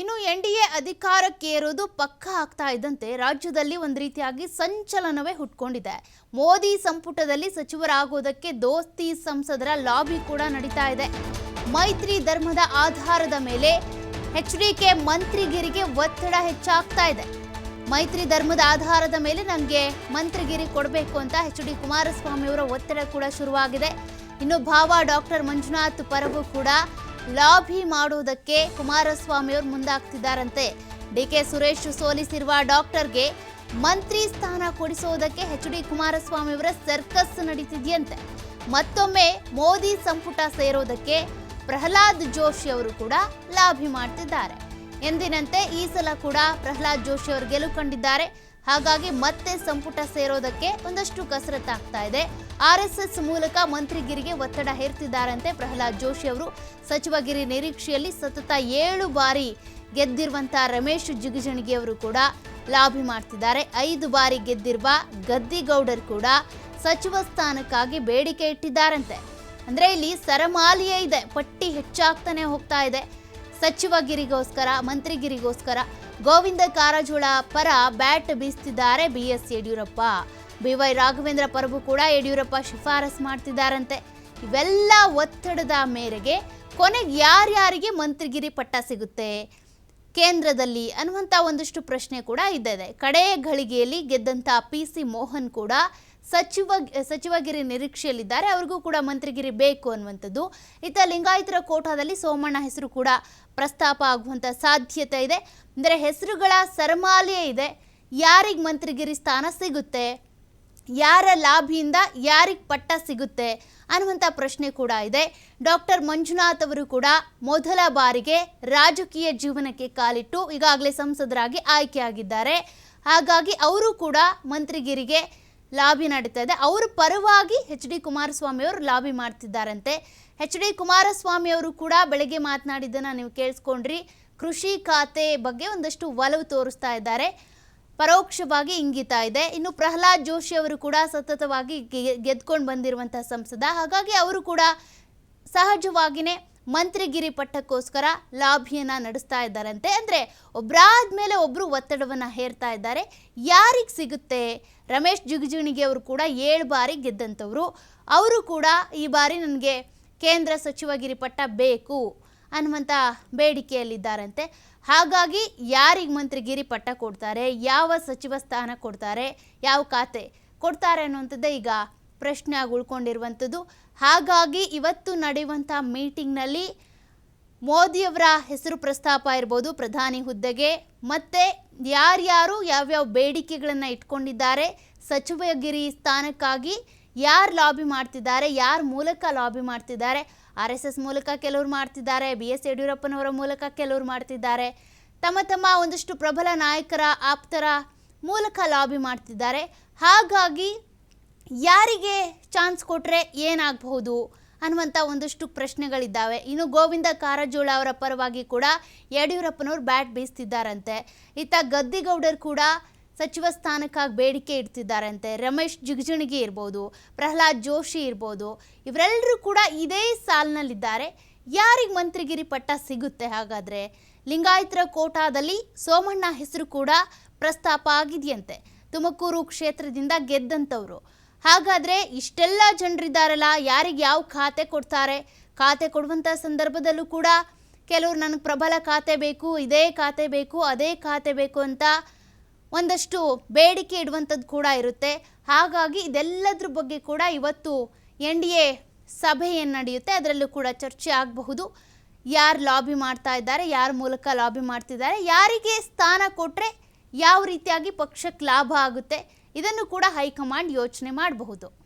ಇನ್ನು N D A ಅಧಿಕಾರಕ್ಕೇರೋದು ಪಕ್ಕ ಆಗ್ತಾ ಇದ್ದಂತೆ ರಾಜ್ಯದಲ್ಲಿ ಒಂದು ರೀತಿಯಾಗಿ ಸಂಚಲನವೇ ಹುಟ್ಕೊಂಡಿದೆ. ಮೋದಿ ಸಂಪುಟದಲ್ಲಿ ಸಚಿವರಾಗೋದಕ್ಕೆ ದೋಸ್ತಿ ಸಂಸದರ ಲಾಬಿ ಕೂಡ ನಡೀತಾ ಇದೆ. ಮೈತ್ರಿ ಧರ್ಮದ ಆಧಾರದ ಮೇಲೆ ಎಚ್ ಡಿ ಕೆ ಮಂತ್ರಿಗಿರಿಗೆ ಒತ್ತಡ ಹೆಚ್ಚಾಗ್ತಾ ಇದೆ. ಮೈತ್ರಿ ಧರ್ಮದ ಆಧಾರದ ಮೇಲೆ ನನಗೆ ಮಂತ್ರಿಗಿರಿ ಕೊಡಬೇಕು ಅಂತ ಎಚ್ ಡಿ ಕುಮಾರಸ್ವಾಮಿ ಅವರ ಒತ್ತಡ ಕೂಡ ಶುರುವಾಗಿದೆ. ಇನ್ನು ಭಾವ ಡಾಕ್ಟರ್ ಮಂಜುನಾಥ್ ಪರವು ಕೂಡ ಲಾಬಿ ಮಾಡುವುದಕ್ಕೆ ಕುಮಾರಸ್ವಾಮಿ ಅವರು ಮುಂದಾಗ್ತಿದ್ದಾರಂತೆ. ಡಿ ಕೆ ಸುರೇಶ್ ಸೋಲಿಸಿರುವ ಡಾಕ್ಟರ್ಗೆ ಮಂತ್ರಿ ಸ್ಥಾನ ಕೊಡಿಸೋದಕ್ಕೆ ಎಚ್ ಡಿ ಕುಮಾರಸ್ವಾಮಿ ಅವರ ಸರ್ಕಸ್ ನಡೀತಿದೆಯಂತೆ. ಮತ್ತೊಮ್ಮೆ ಮೋದಿ ಸಂಪುಟ ಸೇರೋದಕ್ಕೆ ಪ್ರಹ್ಲಾದ್ ಜೋಶಿ ಅವರು ಕೂಡ ಲಾಭಿ ಮಾಡ್ತಿದ್ದಾರೆ. ಎಂದಿನಂತೆ ಈ ಸಲ ಕೂಡ ಪ್ರಹ್ಲಾದ್ ಜೋಶಿ ಅವರು ಗೆಲುವು ಕಂಡಿದ್ದಾರೆ. ಹಾಗಾಗಿ ಮತ್ತೆ ಸಂಪುಟ ಸೇರೋದಕ್ಕೆ ಒಂದಷ್ಟು ಕಸರತ್ತಾಗ್ತಾ ಇದೆ. ಆರ್ ಎಸ್ ಎಸ್ ಮೂಲಕ ಮಂತ್ರಿಗಿರಿಗೆ ಒತ್ತಡ ಹೇರ್ತಿದ್ದಾರಂತೆ ಪ್ರಹ್ಲಾದ್ ಜೋಶಿ ಅವರು. ಸಚಿವಗಿರಿ ನಿರೀಕ್ಷೆಯಲ್ಲಿ ಸತತ ಏಳು ಬಾರಿ ಗೆದ್ದಿರುವಂತಹ ರಮೇಶ್ ಜಿಗಜಿಣಗಿ ಅವರು ಕೂಡ ಲಾಬಿ ಮಾಡ್ತಿದ್ದಾರೆ. ಐದು ಬಾರಿ ಗೆದ್ದಿರುವ ಗದ್ದಿಗೌಡರ್ ಕೂಡ ಸಚಿವ ಸ್ಥಾನಕ್ಕಾಗಿ ಬೇಡಿಕೆ ಇಟ್ಟಿದ್ದಾರಂತೆ. ಅಂದ್ರೆ ಇಲ್ಲಿ ಸರಮಾಲಿಯೇ ಇದೆ, ಪಟ್ಟಿ ಹೆಚ್ಚಾಗ್ತಾನೆ ಹೋಗ್ತಾ ಇದೆ. ಸಚಿವಗಿರಿಗೋಸ್ಕರ, ಮಂತ್ರಿಗಿರಿಗೋಸ್ಕರ ಗೋವಿಂದ ಕಾರಜೋಳ ಪರ bat ಬೀಸ್ತಿದ್ದಾರೆ B S Yediyurappa BY Raghavendra ಪರಗೂ ಕೂಡ ಯಡಿಯೂರಪ್ಪ ಶಿಫಾರಸ್ ಮಾಡ್ತಿದ್ದಾರಂತೆ. ಇವೆಲ್ಲ ಒತ್ತಡದ ಮೇರೆಗೆ ಕೊನೆಗೆ ಯಾರ್ಯಾರಿಗೆ ಮಂತ್ರಿಗಿರಿ ಪಟ್ಟ ಸಿಗುತ್ತೆ? ಕೇಂದ್ರದಲ್ಲಿ ಅನ್ನುವಂಥ ಒಂದಷ್ಟು ಪ್ರಶ್ನೆ ಕೂಡ ಇದ್ದಿದೆ. ಕಡೆಯ ಘಳಿಗೆಯಲ್ಲಿ ಗೆದ್ದಂಥ ಪಿ ಸಿ ಮೋಹನ್ ಕೂಡ ಸಚಿವ, ಸಚಿವಗಿರಿ ನಿರೀಕ್ಷೆಯಲ್ಲಿದ್ದಾರೆ. ಅವ್ರಿಗೂ ಕೂಡ ಮಂತ್ರಿಗಿರಿ ಬೇಕು ಅನ್ನುವಂಥದ್ದು. ಇತ್ತ ಲಿಂಗಾಯತರ ಕೋಟಾದಲ್ಲಿ ಸೋಮಣ್ಣ ಹೆಸರು ಕೂಡ ಪ್ರಸ್ತಾಪ ಆಗುವಂಥ ಸಾಧ್ಯತೆ ಇದೆ. ಅಂದರೆ ಹೆಸರುಗಳ ಸರಮಾಲೆಯೇ ಇದೆ. ಯಾರಿಗೆ ಮಂತ್ರಿಗಿರಿ ಸ್ಥಾನ ಸಿಗುತ್ತೆ? ಯಾರ ಲಾಭಿಯಿಂದ ಯಾರಿಗೆ ಪಟ್ಟ ಸಿಗುತ್ತೆ? ಅನ್ನುವಂಥ ಪ್ರಶ್ನೆ ಕೂಡ ಇದೆ. ಡಾಕ್ಟರ್ ಮಂಜುನಾಥ್ ಅವರು ಕೂಡ ಮೊದಲ ಬಾರಿಗೆ ರಾಜಕೀಯ ಜೀವನಕ್ಕೆ ಕಾಲಿಟ್ಟು ಈಗಾಗಲೇ ಸಂಸದರಾಗಿ ಆಯ್ಕೆಯಾಗಿದ್ದಾರೆ. ಹಾಗಾಗಿ ಅವರು ಕೂಡ ಮಂತ್ರಿಗಿರಿಗೆ ಲಾಬಿ ನಡೀತಾ ಇದೆ. ಅವರ ಪರವಾಗಿ ಎಚ್ ಡಿ ಕುಮಾರಸ್ವಾಮಿ ಅವರು ಲಾಬಿ ಮಾಡ್ತಿದ್ದಾರಂತೆ. ಎಚ್ ಡಿ ಕುಮಾರಸ್ವಾಮಿ ಅವರು ಕೂಡ ಬೆಳಗ್ಗೆ ಮಾತನಾಡಿದ್ದನ್ನು ನೀವು ಕೇಳಿಸ್ಕೊಂಡ್ರಿ. ಕೃಷಿ ಖಾತೆ ಬಗ್ಗೆ ಒಂದಷ್ಟು ಒಲವು ತೋರಿಸ್ತಾ ಇದ್ದಾರೆ. ಪರೋಕ್ಷವಾಗಿ ಇಂಗಿತಾ ಇದೆ. ಇನ್ನು ಪ್ರಹ್ಲಾದ್ ಜೋಶಿ ಅವರು ಕೂಡ ಸತತವಾಗಿ ಗೆದ್ಕೊಂಡು ಬಂದಿರುವಂತಹ ಸಂಸದ. ಹಾಗಾಗಿ ಅವರು ಕೂಡ ಸಹಜವಾಗಿಯೇ ಮಂತ್ರಿಗಿರಿ ಪಟ್ಟಕ್ಕೋಸ್ಕರ ಲಾಭಿಯನ್ನ ನಡೆಸ್ತಾ ಇದ್ದಾರಂತೆ. ಅಂದರೆ ಒಬ್ಬರಾದ ಮೇಲೆ ಒಬ್ಬರು ಒತ್ತಡವನ್ನು ಹೇರ್ತಾ ಇದ್ದಾರೆ. ಯಾರಿಗೆ ಸಿಗುತ್ತೆ? ರಮೇಶ್ ಜಿಗಜಿಣಿಗೆ ಅವರು ಕೂಡ ಏಳು ಬಾರಿ ಗೆದ್ದಂಥವ್ರು. ಅವರು ಕೂಡ ಈ ಬಾರಿ ನನಗೆ ಕೇಂದ್ರ ಸಚಿವಗಿರಿ ಪಟ್ಟ ಬೇಕು ಅನ್ನುವಂಥ ಬೇಡಿಕೆಯಲ್ಲಿದ್ದಾರಂತೆ. ಹಾಗಾಗಿ ಯಾರಿಗೆ ಮಂತ್ರಿಗಿರಿ ಪಟ್ಟ ಕೊಡ್ತಾರೆ? ಯಾವ ಸಚಿವ ಸ್ಥಾನ ಕೊಡ್ತಾರೆ? ಯಾವ ಖಾತೆ ಕೊಡ್ತಾರೆ ಅನ್ನುವಂಥದ್ದೇ ಈಗ ಪ್ರಶ್ನೆ ಆಗಿ ಉಳ್ಕೊಂಡಿರುವಂಥದ್ದು. ಹಾಗಾಗಿ ಇವತ್ತು ನಡೆಯುವಂಥ ಮೀಟಿಂಗ್ನಲ್ಲಿ ಮೋದಿಯವರ ಹೆಸರು ಪ್ರಸ್ತಾಪ ಇರ್ಬೋದು ಪ್ರಧಾನಿ ಹುದ್ದೆಗೆ. ಮತ್ತು ಯಾರ್ಯಾರು ಯಾವ್ಯಾವ ಬೇಡಿಕೆಗಳನ್ನು ಇಟ್ಕೊಂಡಿದ್ದಾರೆ, ಸಚಿವಗಿರಿ ಸ್ಥಾನಕ್ಕಾಗಿ ಯಾರು ಲಾಬಿ ಮಾಡ್ತಿದ್ದಾರೆ, ಯಾರ ಮೂಲಕ ಲಾಬಿ ಮಾಡ್ತಿದ್ದಾರೆ, ಆರ್ ಎಸ್ ಎಸ್ ಮೂಲಕ ಕೆಲವರು ಮಾಡ್ತಿದ್ದಾರೆ, ಬಿ ಎಸ್ ಯಡಿಯೂರಪ್ಪನವರ ಮೂಲಕ ಕೆಲವರು ಮಾಡ್ತಿದ್ದಾರೆ. ತಮ್ಮ ತಮ್ಮ ಒಂದಷ್ಟು ಪ್ರಬಲ ನಾಯಕರ, ಆಪ್ತರ ಮೂಲಕ ಲಾಬಿ ಮಾಡ್ತಿದ್ದಾರೆ. ಹಾಗಾಗಿ ಯಾರಿಗೆ ಚಾನ್ಸ್ ಕೊಟ್ಟರೆ ಏನಾಗಬಹುದು ಅನ್ನುವಂಥ ಒಂದಷ್ಟು ಪ್ರಶ್ನೆಗಳಿದ್ದಾವೆ. ಇನ್ನು ಗೋವಿಂದ ಕಾರಜೋಳ ಅವರ ಪರವಾಗಿ ಕೂಡ ಯಡಿಯೂರಪ್ಪನವರು ಬ್ಯಾಟ್ ಬೀಸ್ತಿದ್ದಾರಂತೆ. ಇತ್ತ ಗದ್ದಿಗೌಡರು ಕೂಡ ಸಚಿವ ಸ್ಥಾನಕ್ಕಾಗಿ ಬೇಡಿಕೆ ಇಡ್ತಿದ್ದಾರಂತೆ. ರಮೇಶ್ ಜಿಗಜಿಣಗಿ ಇರ್ಬೋದು, ಪ್ರಹ್ಲಾದ್ ಜೋಶಿ ಇರ್ಬೋದು ಇವರೆಲ್ಲರೂ ಕೂಡ ಇದೇ ಸಾಲಿನಲ್ಲಿದ್ದಾರೆ. ಯಾರಿಗೆ ಮಂತ್ರಿಗಿರಿ ಪಟ್ಟ ಸಿಗುತ್ತೆ ಹಾಗಾದರೆ? ಲಿಂಗಾಯತರ ಕೋಟಾದಲ್ಲಿ ಸೋಮಣ್ಣ ಹೆಸರು ಕೂಡ ಪ್ರಸ್ತಾಪ ಆಗಿದೆಯಂತೆ. ತುಮಕೂರು ಕ್ಷೇತ್ರದಿಂದ ಗೆದ್ದಂಥವ್ರು. ಹಾಗಾದರೆ ಇಷ್ಟೆಲ್ಲ ಜನರಿದ್ದಾರಲ್ಲ, ಯಾರಿಗೆ ಯಾವ ಖಾತೆ ಕೊಡ್ತಾರೆ? ಖಾತೆ ಕೊಡುವಂಥ ಸಂದರ್ಭದಲ್ಲೂ ಕೂಡ ಕೆಲವರು ನನಗೆ ಪ್ರಬಲ ಖಾತೆ ಬೇಕು, ಇದೇ ಖಾತೆ ಬೇಕು, ಅದೇ ಖಾತೆ ಬೇಕು ಅಂತ ಒಂದಷ್ಟು ಬೇಡಿಕೆ ಇಡುವಂಥದ್ದು ಕೂಡ ಇರುತ್ತೆ. ಹಾಗಾಗಿ ಇದೆಲ್ಲದ್ರ ಬಗ್ಗೆ ಕೂಡ ಇವತ್ತು ಎನ್ ಡಿ ಎ ಸಭೆ ಏನು ನಡೆಯುತ್ತೆ. ಅದರಲ್ಲೂ ಕೂಡ ಚರ್ಚೆ ಆಗಬಹುದು. ಯಾರು ಲಾಬಿ ಮಾಡ್ತಾ ಇದ್ದಾರೆ, ಯಾರ ಮೂಲಕ ಲಾಬಿ ಮಾಡ್ತಿದ್ದಾರೆ, ಯಾರಿಗೆ ಸ್ಥಾನ ಕೊಟ್ಟರೆ ಯಾವ ರೀತಿಯಾಗಿ ಪಕ್ಷಕ್ಕೆ ಲಾಭ ಆಗುತ್ತೆ? ಇದನ್ನು ಕೂಡ ಹೈಕಮಾಂಡ್ ಯೋಚನೆ ಮಾಡಬಹುದು.